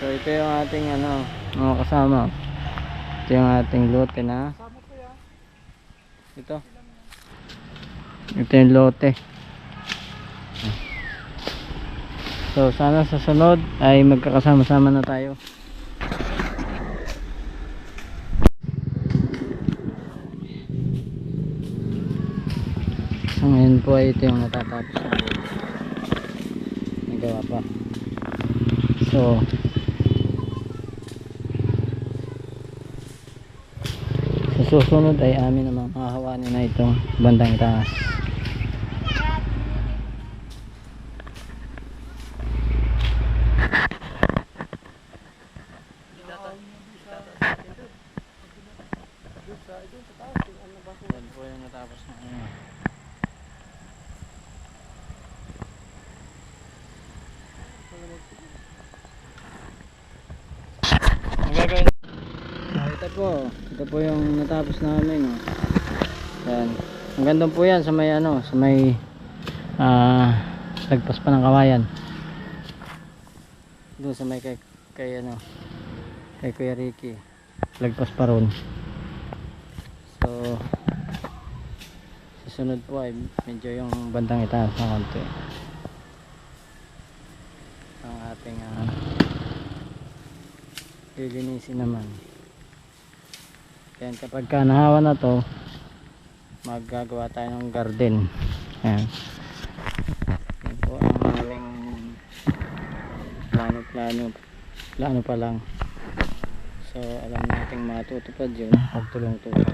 So ito yung ating ano, mga kasama. Ito yung ating lote na. Ito. Ito yung lote. So sana sa sunod ay magkakasama-sama na tayo. So ngayon po ay ito yung natatapos namin. Nagawa pa. So sa susunod ay amin namang hahawanin na itong bandang taas. Ang gagawin ito po, ito po yung natapos namin. Oh. Yan. Ang ganda po yan sa may ano, sa may ah lagpas pa ng kawayan. Doon sa may kay, kay ano, kay Kuya Ricky. Lagpas pa ron. So, susunod po ay medyo yung bandang itaas ng konti. Ang ating ah, lilinisin naman. Yan, kapag ka nahawa na to, maggagawa tayo ng garden. Yan. Yan po ang aming plano-plano. Plano pa lang. So, alam nating matutupad yun. Pagtulong-tulong.